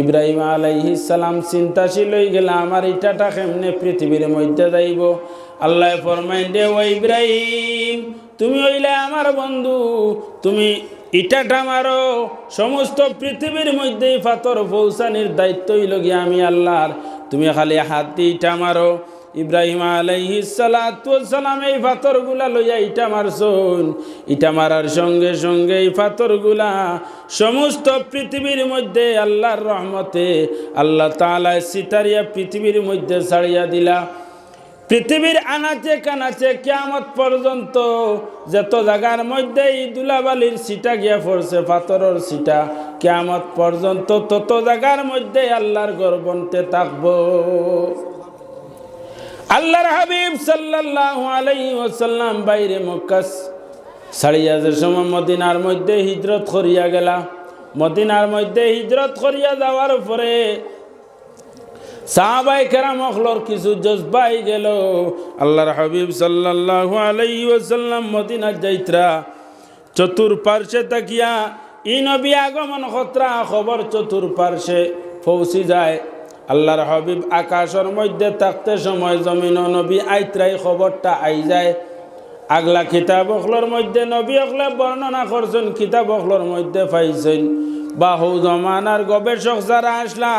ইব্রাহিম আলাইহিসালাম চিন্তাশীল হয়ে গেলে, আমার ইটাটা কেমনে পৃথিবীর মধ্যে যাইব? আল্লাহ ফরমাইন দে ও ইব্রাহিম, তুমি হইলে আমার বন্ধু, তুমি ইটাটা মারো। সমস্ত পৃথিবীর মধ্যেই পাথর পৌঁছানির দায়িত্ব হইল গিয়ে আমি আল্লাহর। তুমি খালি হাত ইটা মারো। ইব্রাহিম আলাইহি সালাম এই পাথরগুলা লইয়া ইটা মারছুন ইটা মারার সঙ্গে সঙ্গে এই পাথরগুলা সমস্ত পৃথিবীর মধ্যে আল্লাহর রহমতে আল্লাহ তাআলা সিতারিয়া পৃথিবীর মধ্যে ছাড়িয়া দিলা। পৃথিবীর আনাচে কানাচে কেয়ামত পর্যন্ত যত জায়গার মধ্যে এই দুলাবালির সিটা গিয়া পড়ছে পাথরের সিটা, কেয়ামত পর্যন্ত তত জায়গার মধ্যে আল্লাহর গর্বন্তে থাকব। আল্লাহর হাবিব সাল্লাল্লাহু আলাইহি ওয়াসাল্লাম বাইরে মক্কাস সাড়িয়া যে সময় মদিনার মধ্যে হিজরত করিয়া গেলা। মদিনার মধ্যে হিজরত করিয়া যাওয়ার পরে সাহাবাই কেরাম অখলর কিছু জজবাই গেল। আল্লাহর হাবিব সাল্লাল্লাহু আলাইহি ওয়াসাল্লাম মদিনার যাইত্রা চতুর পার্শ্বে তাকিয়া, ই নবী আগমন খতরা, খবর চতুর পার্শ্বে পৌঁছি যায়। আল্লাহর হাবিব আকাশের মধ্যে থাকতে সময় জমিন নবী আইত্রাই খবরটা আই যায়। আগলা কিতাব অখলর মধ্যে নবী অখলে বর্ণনা করছেন, কিতাব অখলর মধ্যে পাইছেন। বাহু জমানার গবেষক যারা আসলা,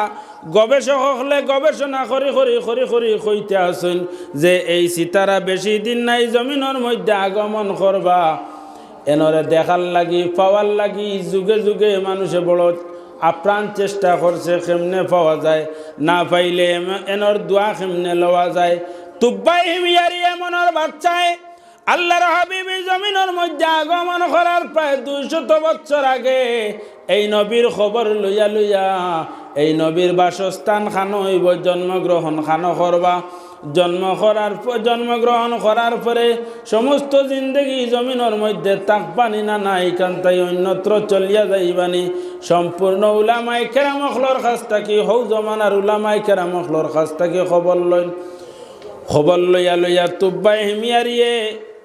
গবেষক হলে গবেষণা করি করি করি করি কইতে আসেন যে এই সিতারা বেশি দিন নাই জমিনের মধ্যে আগমন করবা। এনরে দেখার লাগি, পাওয়ার লাগি, যুগে যুগে মানুষে বড় আপ্রাণ চেষ্টা করছে কেমনে পাওয়া যায়? না পাইলে এনর দোয়া কেমনে লওয়া যায়? তুব্বাই হিমিয়ারি এমনের বাচ্চায় আল্লাহর হাবিবি জমিনের মধ্যে আগমন করার প্রায় দুইশত বছর আগে এই নবীর খবর লইয়া লইয়া এই নবীর বাসস্থান খানো হইব, জন্মগ্রহণ খানো করবা। জন্ম করার জন্মগ্রহণ করার পরে সমস্ত জিন্দগি জমিনের মধ্যে তাকবানি না নাই, কান্তাই অন্যত্র চলিয়া যাইবানি। সম্পূর্ণ উলামাই কেরামখলর কাছ থাকি হৌ জমানার উলামাই কেরামখলর কাছ থাকি খবর লইন। খবর লইয়া লইয়া তুব্বাই হেমিয়ারিয়ে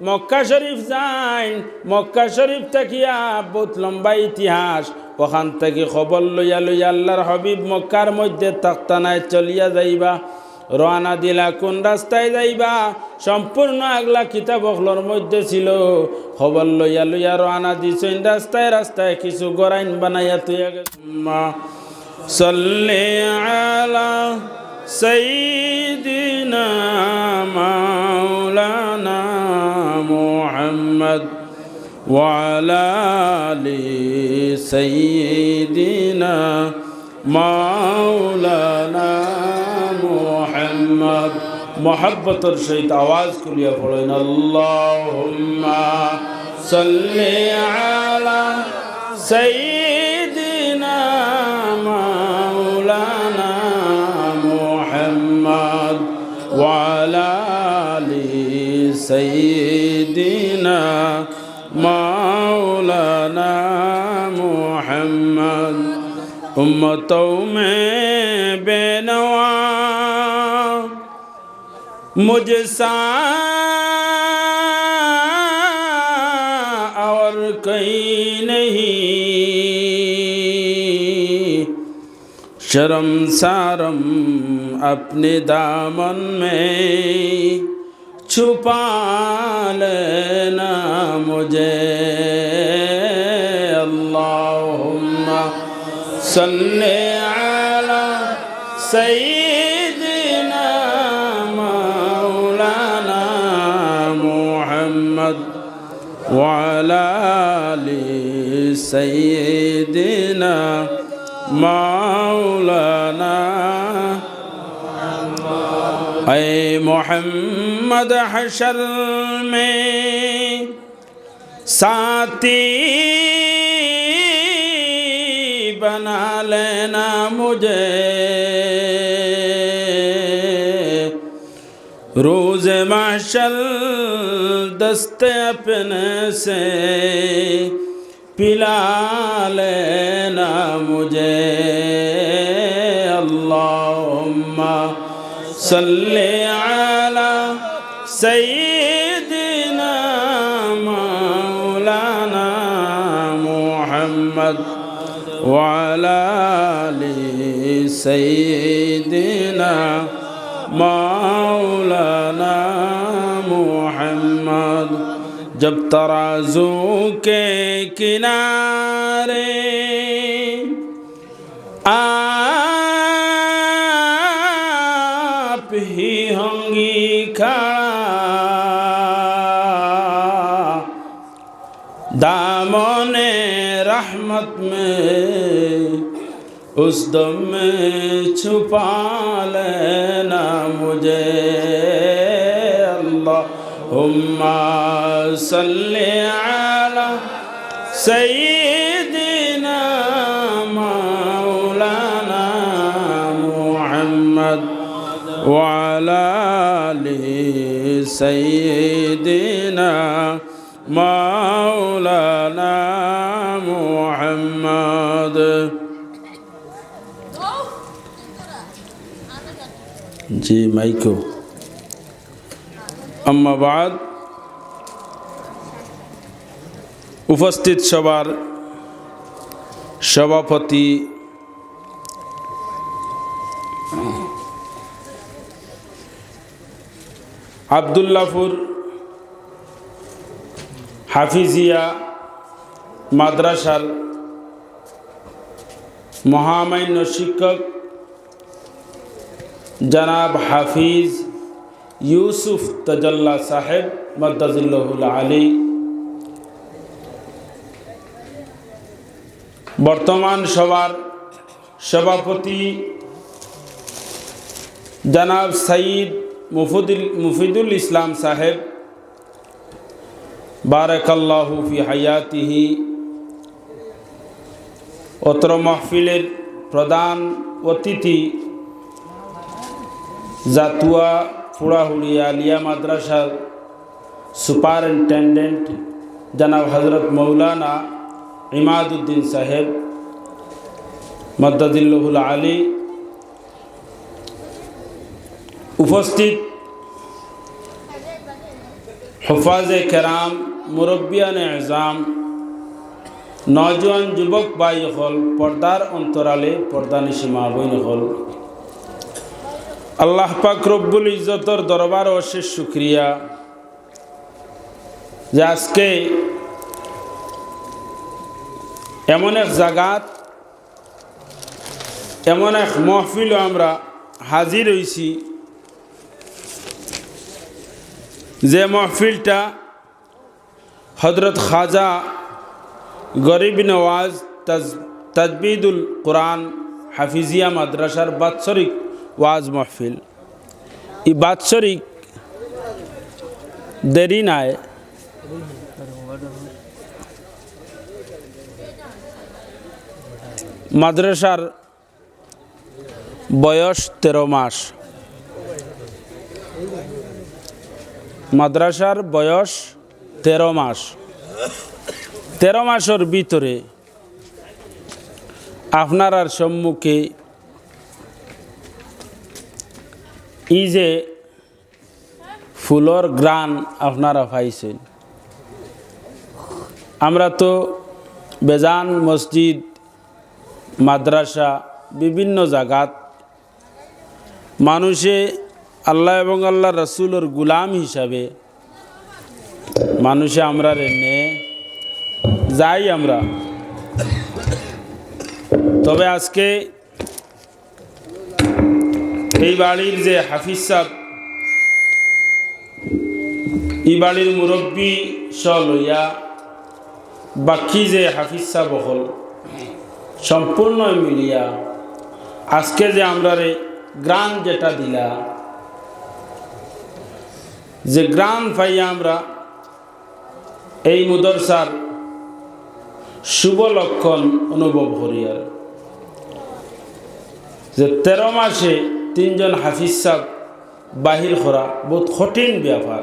মক্কা শরীফ যাইন। মক্কা শরীফ থাকিয়া বহুত লম্বা ইতিহাস। ওখান থেকে খবর লইয়া লইয়া আল্লাহর হবিব মক্কার মধ্যে তাক্তানায় চলিয়া যাইবা। রওনা দিলা কোন রাস্তায় যাইবা সম্পূর্ণ আগলা কিতাব অখলর মধ্যে ছিল খবর লইয়া লইয়া রওনা দিছেন রাস্তায় রাস্তায় কিছু গড়াইন বানাইয়া তুইয়া গেছে صلي على سيدنا مولانا محمد وعلى آل سيدنا مولانا محمد محبة الشيط آواز كلية فلين اللهم صل على سيدنا مولانا محمد وعلى آل سيدنا مولانا محمد. بے نوا مجھ سا اور کہیں نہیں شرم سارم اپنے دامن میں چھپا لینا مجھے اللہم صلی علی سید محمد وعلى آل سيدنا مولانا اے محمد حشر میں ساتھی بنا لینا مجھے روز معشل دست اپنے سے پلا لینا مجھے اللہم صلی علی سیدنا مولانا محمد وعلى آل سيدنا محمد مولانا محمد جب ترازو کے کنارے آپ ہی ہوں گی کھڑا داموں رحمت میں उस दम में छुपा लेना मुझे अल्लाह सल्ले आला सैदिना मौलाना मुहम्मद वाली सैदिना मौलाना मुहम्मद जी माइक को अम्माबाद উপস্থিত সবার সভাপতি আবদুল্লাপুর হাফিজিয়া মাদ্রাসার মহামান্য শিক্ষক জনাব হাফিজ ইউসুফ তজল্লা সাহেব মদ্দাজুল্লাহুল আলী। বর্তমান সভার সভাপতি জনাব সঈদ মুফুদুল মুফিদুল ইসলাম সাহেব, বারাকাল্লাহু ফি হায়াতিহি, অত্র মাহফিলের প্রধান অতিথি জাতুয়া ফুড়াহুড়ি আলিয়া মাদ্রাসার সুপারিনটেন্ডেন্ট জনাব হজরত মৌলানা ইমাদুদ্দিন সাহেব মদ্দাদিল্লহুল আলী উপস্থিত হফাজে কেরাম, মুরব্বিয়ান এজাম নজওয়ান যুবক বাই হল, পর্দার অন্তরালে পর্দা নিসীমা বইন হল। আল্লাহ পাক রব্বুল ইজ্জতর দরবার অশেষ শুক্রিয়া। যে আজকে এমন এক জাগাত, এমন এক মহফিল আমরা হাজির হয়েছি যে মহফিলটা হজরত খাজা গরিব নওয়াজ তাজ তাজবিদুল কোরআন হাফিজিয়া মাদ্রাসার বাৎসরিক ওয়াজ মহফিল। এই বাৎসরিক দেরি নাই। মাদ্রাসার বয়স তেরো মাস। মাদ্রাসার বয়স তেরো মাস। তেরো মাসের ভিতরে আপনার সম্মুখে ই যে ফুলর গ্রান আপনারা পাইছেন। আমরা তো বেজান মসজিদ, মাদ্রাসা, বিভিন্ন জায়গাত মানুষে আল্লাহ এবং আল্লাহ রসুলের গুলাম হিসাবে মানুষে আমরা রেনে যাই আমরা। তবে আজকে এই বাড়ির যে হাফিজ সাহ এই বাড়ির মুরব্বী স লইয়া বাকি যে হাফিজ সাহ হল, সম্পূর্ণ মিলিয়া আজকে যে আমরা রে গ্রান যেটা দিলা, যে গ্রাম পাইয়া আমরা এই মুদরসার শুভ লক্ষণ অনুভব করি আর। যে তেরো মাসে তিনজন হাফিজ সাহ বাহির করা বহুত কঠিন ব্যাপার।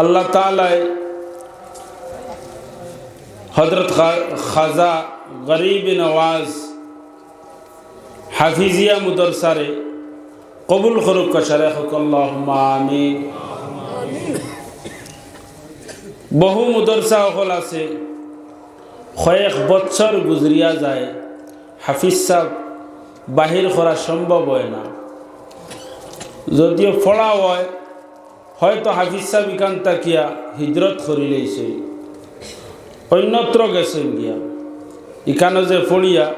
আল্লাহ তালায় হজরত খাজা গরিব নওয়াজ হাফিজিয়া মুদরসারে কবুল করুক কসারে আমি বহু মুদরসা সকল আছে, কয়েক বছর গুজরিয়া যায় হাফিজ সাহ বাহির করা সম্ভব হয় না। যদিও ফলা হয়, হয়তো হাফিজ সাহ ইখান তাকিয়া হিজরত করি লইছে অন্যত্র গেছেন গিয়া। ইখানে যে ফড়িয়া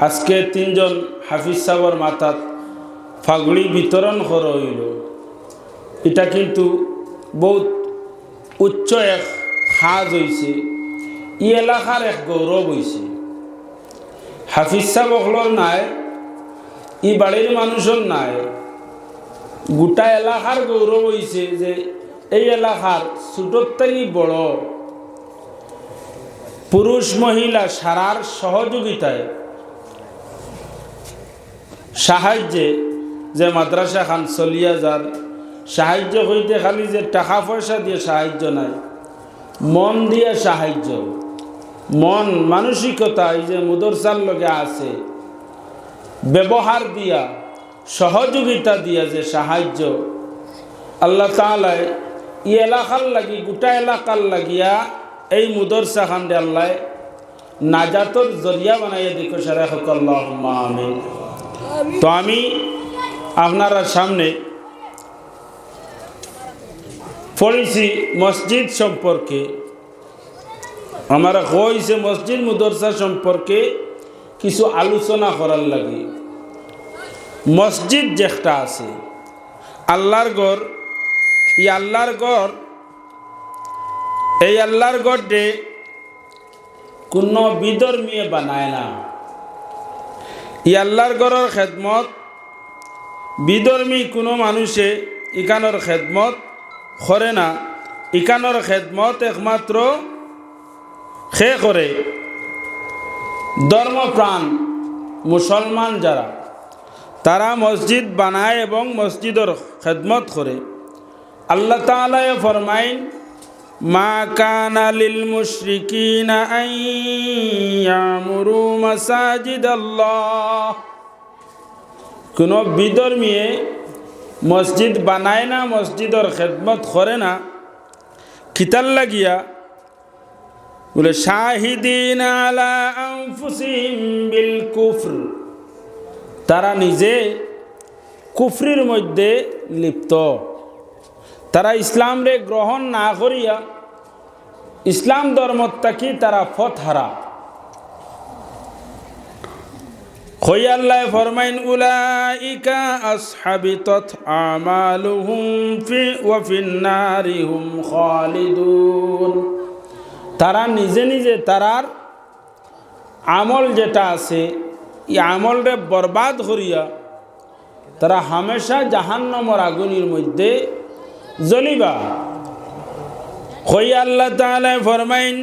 আজকে তিনজন হাফিজ সাহর মাথাত ফাগড়ি বিতরণ করা হইল। এটা কিন্তু বহুত উচ্চ এক সাজ হয়েছে ই এলাকার এক গৌরব হয়েছে হাফিজ সাহর নাই, ই বাড়ির মানুষের নাই। গোটা এলাকার গৌরব হয়েছে যে এই এলাকার থেকে বড় পুরুষ মহিলা সারার সহযোগিতায় সাহায্যে যে মাদ্রাসা খান চলিয়া যার সাহায্য হইতে খালি যে টাকা পয়সা দিয়ে সাহায্য নাই, মন দিয়ে সাহায্য। মন মানসিকতা এই যে মুদরসার লগে আছে ব্যবহার দিয়া সহযোগিতা দিয়া যে সাহায্য আল্লাহ তালায় ই এলাকার লাগি গোটা এলাকার লাগিয়া এই মুদরসা খান দে আল্লাহ নাজাতর জরিয়া বানাইয়া দেখো সারা সকল আমিন। তো আমি আপনারা সামনে পড়েছি মসজিদ সম্পর্কে। আমার হয়েছে মসজিদ মুদরসা সম্পর্কে কিছু আলোচনা করার লাগে। মসজিদ যেটা আছে, আল্লাহর গড় ই আল্লাহর গড় এই আল্লাহর গড়ে কোনো বিধর্মীয় বানায় না। ই আল্লাহর গড়ের খেদমত, বিধর্মী কোনো মানুষে ইকানোর খেদমত করে না। ইকানোর খেদমত একমাত্র সে করে ধর্মপ্রাণ মুসলমান যারা, তারা মসজিদ বানায় এবং মসজিদর খেদমত করে। আল্লাহ তালায় ফরমাইন, মা কানা লিল মুশরিকিনা আন ইয়ামুরু মাসাজিদ আল্লাহ কোনো বিধর্মীয়ে মসজিদ বানায় না, মসজিদর খেদমত করে না খিতাল লাগিয়া বলে, শাহিদিন আলা বিল তারা নিজে কুফরির মধ্যে লিপ্ত। তারা ইসলামরে গ্রহণ না করিয়া ইসলাম ধর্মত্যাকি তারা ফত হারা খালিদুন। তারা নিজে নিজে তারার আমল যেটা আছে এই আমলরে বরবাদ করিয়া তারা হামেশা জাহান্নমর আগুনির মধ্যে জ্বলিবা হই আল্লাহ তাআলা ফরমাইন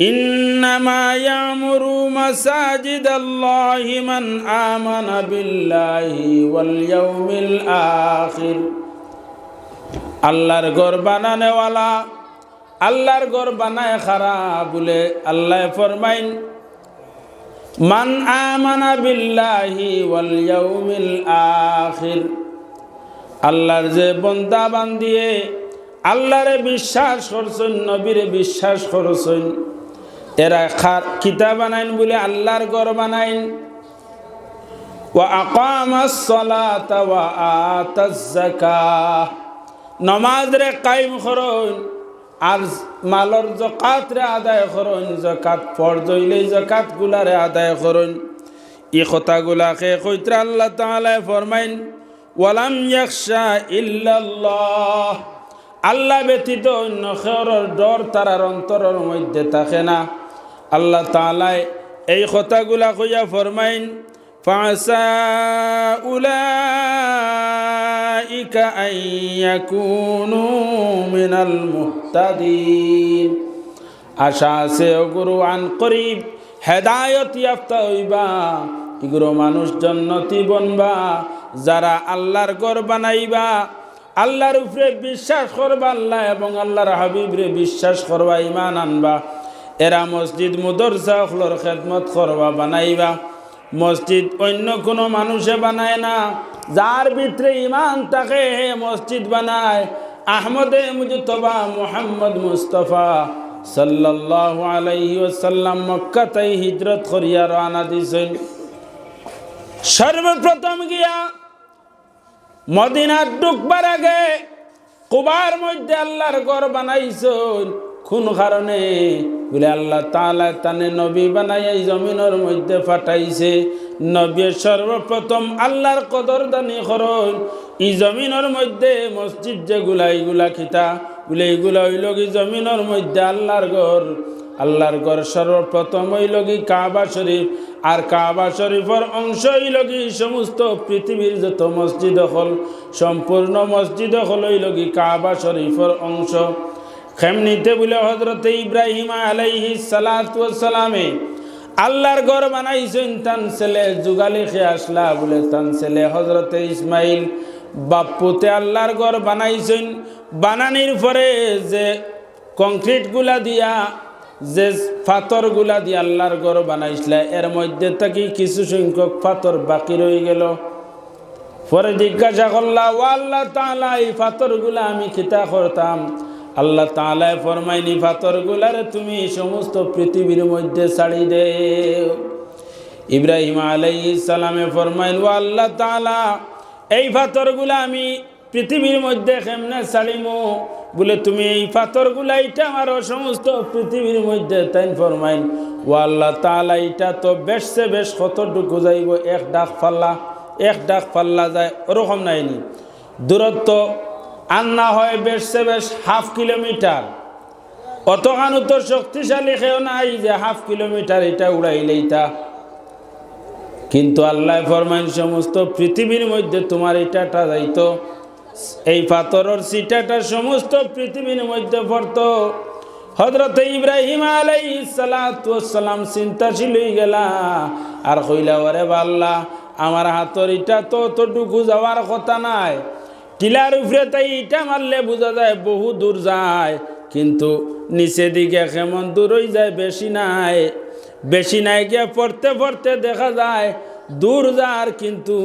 إنما يعمر مساجد الله من آمن بالله واليوم الآخر আল্লাহর ঘর বানানেওয়ালা আল্লাহর ঘর বানায় খারাপ বলে আল্লাহ ফরমাইন, মান আমানা বিল্লাহি ওয়াল ইয়াউমিল আখির। আল্লাহর যে বন্দা বান্দিয়ে আল্লাহরে বিশ্বাস করছেন, নবীরে বিশ্বাস করছেন। এরা খার কিতাব বানাইন বলে আল্লাহর ঘর বানাইন। ওয়া আকামাস সালাতা ওয়া আতাজ যাকাহ। নমাজরে কায়েম করুন। আর মালর জকাত রে আদায় করুন, জকাত ফরজ হইলে জকাত গুলারে আদায় করুন। এই কথাগুলাকে কইত্রা আল্লাহ তাআলা ফরমাইন, ওয়ালাম ইয়াখশা ইল্লাল্লাহ। আল্লাহ ব্যতীত অন্য খেয়রের ডর তারার অন্তরের মধ্যে থাকে না। আল্লাহ তাআলায় এই কথাগুলা কইয়া ফরমাইন, ফাসা উলাইকা ইয়াকুনু মিনাল মুহতাদিন আশা আছে গুরু, আন করিব। হেদায়ত ইয়াফতা হইবা। মানুষ জন্নতি বনবা, যারা আল্লাহর ঘর বানাইবা। আল্লাহর উপরে বিশ্বাস করবা আল্লাহ, এবং আল্লাহর হাবিবরে বিশ্বাস করবা ইমান আনবা। এরা মসজিদ মুদরসা হলর খেদমত করবা, বানাইবা। মসজিদ অন্য কোনো মানুষে বানায় না। যার ভিতরে ইমান তাকে মসজিদ বানায়, আহমদে মুজতবা মোহাম্মদ মুস্তফা সাল্লাল্লাহু আলাইহি ওয়াসাল্লাম মক্কাতেই হিজরত করিয়া রওনা দিছেন সর্বপ্রথম গিয়া মদিনার ঢুকবার আগে কুবার মধ্যে আল্লাহর ঘর বানাইছেন। কোন কারণে? বলে আল্লাহ তাআলা তানে নবী বানাই জমিনের মধ্যে ফাটাইছে। নবী সর্বপ্রথম আল্লাহর কদর দানি এই জমিনের মধ্যে মসজিদ যেগুলা, এইগুলা খিতা, বলে এইগুলা হইল কি জমিনের মধ্যে আল্লাহর ঘর। আল্লাহর ঘর সর্বপ্রথম হইল কি কাবা শরীফ। আর কাবা শরীফের অংশ হইল কি সমস্ত পৃথিবীর যত মসজিদ হল, সম্পূর্ণ মসজিদ হল হইল কি কাবা শরীফের অংশ। খেমনিতে বলে হজরত ইব্রাহিম আলাইহি সালামে আল্লাহর ঘর বানাইছেন, তান ছেলে যুগালি আসলা বলে তান ছেলে হজরতে ইসমাইল বাপ্পুতে আল্লাহর ঘর বানাইছেন। বানানির পরে যে কংক্রিটগুলা দিয়া, যে পাথরগুলা দিয়ে আল্লাহর ঘর বানাইছিল, এর মধ্যে থাকি কিছু সংখ্যক পাথর বাকি রয়ে গেল। পরে জিজ্ঞাসা করলা, ও আল্লাহ তাআলা, এই পাথরগুলা আমি খিতা করতাম? আল্লাহ তাআলায় ফরমাইনি পাথরগুলারে তুমি সমস্ত পৃথিবীর মধ্যে ছাড়ি দে ইব্রাহিম আলাইহিস সালামে ফরমাইন ও আল্লাহ তালা এই পাথরগুলা আমি পৃথিবীর মধ্যে কেমনে ছাড়িমু? বলে, তুমি এই পাথরগুলা এটা আমার সমস্ত পৃথিবীর মধ্যে। তাই ফরমাইন ও আল্লাহ তাআলা এটা তো বেশছে বেশ কতটুকু যাইব, এক ডাক ফাল্লা, এক ডাক ফাল্লা যায়, ওরকম নাইনি। দূরত্ব আন্না হয় বেশছে বেশ হাফ কিলোমিটার। অতখানো তো শক্তিশালী খেয়েও নাই যে হাফ কিলোমিটার এটা উড়াইলে এটা কিন্তু আল্লাহ ফরমাইন সমস্ত পৃথিবীর মধ্যে তোমার এটাটা যাইতো। এই পাথরের সিটাটা সমস্ত পৃথিবীর মধ্যে পড়ত। হজরত ইব্রাহিম আলাই সালাম চিন্তাশীল হয়ে গেলা। আর কইলা, ওরে বাল্লা, আমার হাতর ইটা তো অতটুকু যাওয়ার কথা নাই। টিলার উপরে তাই ইটা মারলে বোঝা যায় বহু দূর যায়। কিন্তু নিচে দিকে কেমন দূর হয়ে যায়, বেশি নাই। বেশি নাই গিয়ে পড়তে পড়তে দেখা যায়, দূর যার কিন্তু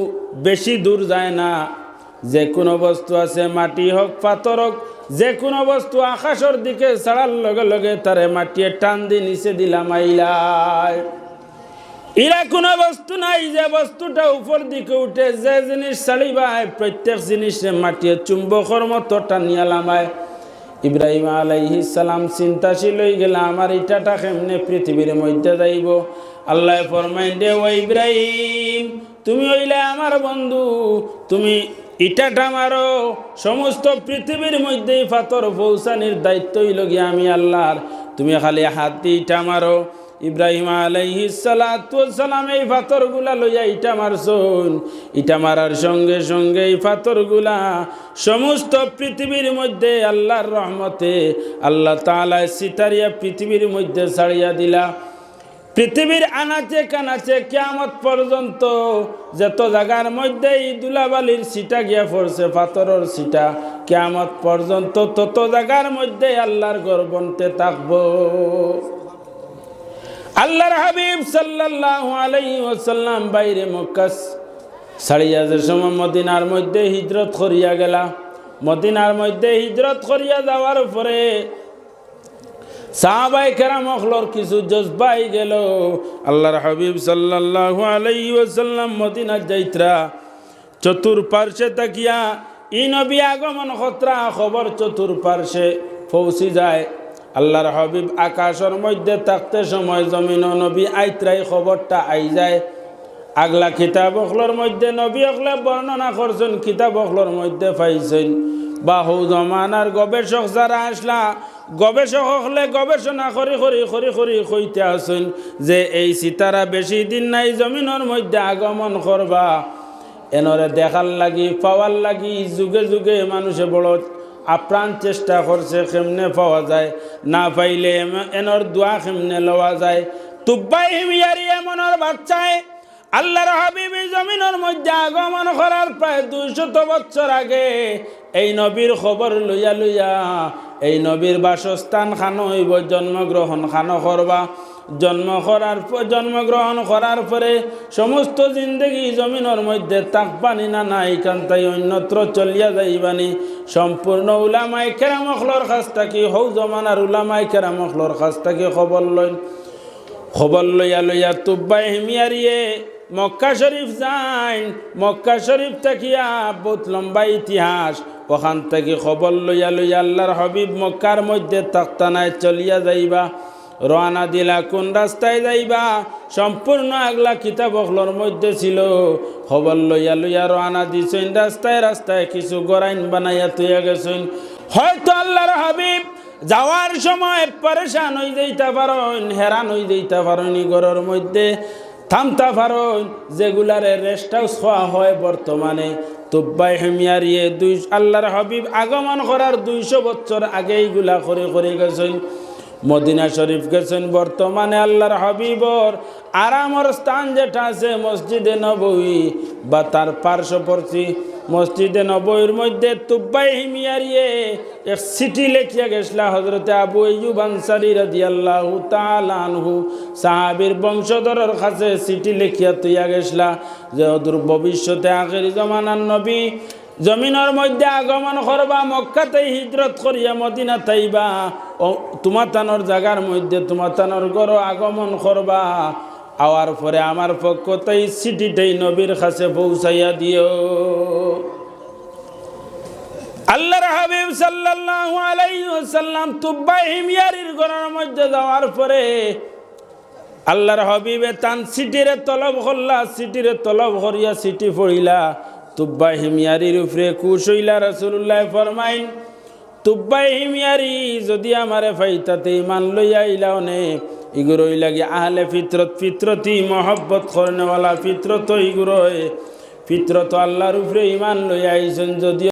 বেশি দূর যায় না। যে কোনো বস্তু আছে, মাটি হোক, পাথর হোক যে কোনো বস্তু আকাশের দিকে ছাড়ার লগে লগে তারে মাটিয়ে টান দিয়ে নিচে দিলাম আইলায়। এরা কোনো বস্তু নাই যে বস্তুটা উপর দিকে উঠে, যে জিনিস ছাড়িবায় প্রত্যেক জিনিসে মাটিয়ে চুম্বকর মতো টানিয়া লামায়। ইব্রাহিম আলাইহি সালাম চিন্তাশীল হয়ে গেলে, আমার ইটাটা কেমনে পৃথিবীর মধ্যে যাইব? আল্লাহ ফরমাইন দে ও ইব্রাহিম, তুমি হইলে আমার বন্ধু, তুমি ইটাটা মারো। সমস্ত পৃথিবীর মধ্যে পাথর পৌঁছানির দায়িত্ব হইল আমি আল্লাহর। তুমি খালি হাত দিয়ে ইটা মারো। ইব্রাহিম আলাইহি সালাম এই পাথরগুলা লইয়া ইটা মারছুন ইটা মারার সঙ্গে সঙ্গে এই পাথরগুলা সমস্ত পৃথিবীর মধ্যে আল্লাহর রহমতে আল্লাহ তালায় সিতারিয়া পৃথিবীর মধ্যে ছাড়িয়া দিলা। পৃথিবীর আনাচে কানাচে কেয়ামত পর্যন্ত যত জায়গার মধ্যে এই দুলাবালির সিটা গিয়া পড়ছে পাথরের সিটা, কেয়ামত পর্যন্ত তত জায়গার মধ্যে আল্লাহর ঘর বনতে থাকব। আল্লাহর হাবিব সাল্লাল্লাহু আলাইহি ওয়াসাল্লাম বাইরে মক্কাস ছাড়িয়া সময় মদিনার মধ্যে হিজরত করিয়া গেলা। মদিনার মধ্যে হিজরত করিয়া যাওয়ার পরে সাহাবাই কেরাম অখলর কিছু জজবাই গেল। আল্লাহর হাবিব সাল্লাল্লাহু আলাইহি ওয়াসাল্লাম মদিনার যাইত্রা, চতুর্পার্শ্বে তাকিয়া, ই নবী আগমন খতরা, খবর চতুর্পার্শ্বে পৌঁছি যায়। আল্লাহর হাবিব আকাশের মধ্যে থাকতে সময় জমিন নবী আইত্রাই খবরটা আই যায়। আগলা কিতাব অখলোর মধ্যে নবী অখলে বর্ণনা করছেন, কিতাব অখলোর মধ্যে পাইছেন। বাহু জমানার গবেষক যারা আসলা, গবেষক হলে গবেষণা করি করি করি করি কইতে আসেন যে এই সিতারা বেশি দিন নাই জমিনের মধ্যে আগমন করবা। এনরে দেখার লাগি, পাওয়ার লাগি, যুগে যুগে মানুষে বড় আপ্রাণ চেষ্টা করছে কেমনে পাওয়া যায়? না পাইলে এনর দোয়া কেমনে লওয়া যায়? তুব্বাই হিমিয়ারি এমনের বাচ্চায় আল্লাহর হাবিবি জমিনের মধ্যে আগমন করার প্রায় দুইশত বছর আগে এই নবীর খবর লইয়া লইয়া এই নবীর বাসস্থান খানো হইব, জন্মগ্রহণ খানো করবা। জন্ম করার জন্মগ্রহণ করার পরে সমস্ত জিন্দগি জমিনের মধ্যে তাক পানি না নাই কান্তাই অন্যত্র চলিয়া যাইবানি। সম্পূর্ণ উলামাই কেরামখলর কাছ থাকি হৌ জমানার উলামাই কেরামখলর কাছ থাকি খবর লইন। খবর লইয়া লইয়া তুব্বাই হিমিয়ারিয়ে মক্কা শরীফ যাইন। মক্কা শরীফ থাকিয়া বহুত লম্বা ইতিহাস। ওখান থেকে খবর লইয়া লইয়া আল্লাহর হবিব মক্কার মধ্যে তক্তানায় চলিয়া যাইবা। রওনা দিলা, কোন রাস্তায় যাইবা? সম্পূর্ণ আগলা কিতাব অখলর মধ্যে ছিল। খবর লইয়া লইয়া রওনা দিছেন, রাস্তায় রাস্তায় কিছু গড়াইন বানাইয়া তুইয়া গেছেন। হয়তো আল্লাহর হাবিব যাওয়ার সময় পরেশান হয়ে যাইতে পারেন, হেরান হয়ে যাইতে পারেন ঘরের মধ্যে। থামতা পারেন, যেগুলারে রেস্ট হাউস হওয়া হয় বর্তমানে। তুব্বাই হেমিয়ারিয়ে দুই, আল্লাহর হাবিব আগমন করার দুইশো বছর আগে এইগুলা করে করে গেছেন। মদিনা শরীফ গেছেন বর্তমানে আল্লাহর হাবিবর। আরামর স্থান যেটা আছে মসজিদে নবী বা তার পার্শ্ববর্তী মসজিদে নবীর মধ্যে তুব্বাই হিমিয়ারিয়ে এক সিটি লেখিয়া গেছিলা হজরতে আবু ইয়ুব আনসারি রাদিয়াল্লাহু তাআলা আনহু। সাহাবীর বংশধরের কাছে সিটি লেখিয়া তুইয়া গেছিলা যে অদূর ভবিষ্যতে আখেরি জমানার নবী জমিনের মধ্যে আগমন করবা মক্কাতে হিজরত করিয়া মদিনা তাইবা ও, তোমাতানোর জায়গার মধ্যে তোমাতানোর গর আগমন করবা। আওয়ার পরে আমার পক্ষ তাই সিটিটাই নবীর কাছে পৌঁছাইয়া দিও। আল্লাহর হাবিব সাল্লাল্লাহু আলাইহি ওয়াসাল্লাম তুব্বা হিমিয়ারির ঘরের মধ্যে যাওয়ার পরে আল্লাহর হবিবে তান সিটিরে তলব করলা, সিটিরে তলব করিয়া সিটি পড়িলা। তুব্বা হিমিয়ারির উপরে কুশ হইলা রসুল্লাহ ফরমাইন তুব্বাই হিমিয়ারি যদি আমারে ফাইতাতে ইমান লইয়া আইলাও নে ইগুরোই লাগে আহলে ফিতরত ফিতরতি মহব্বত করনেওয়ালা ফিতরত ইগুরোয় ফিতরত আল্লাহর উপরে ইমান লইয়া আইছেন যদি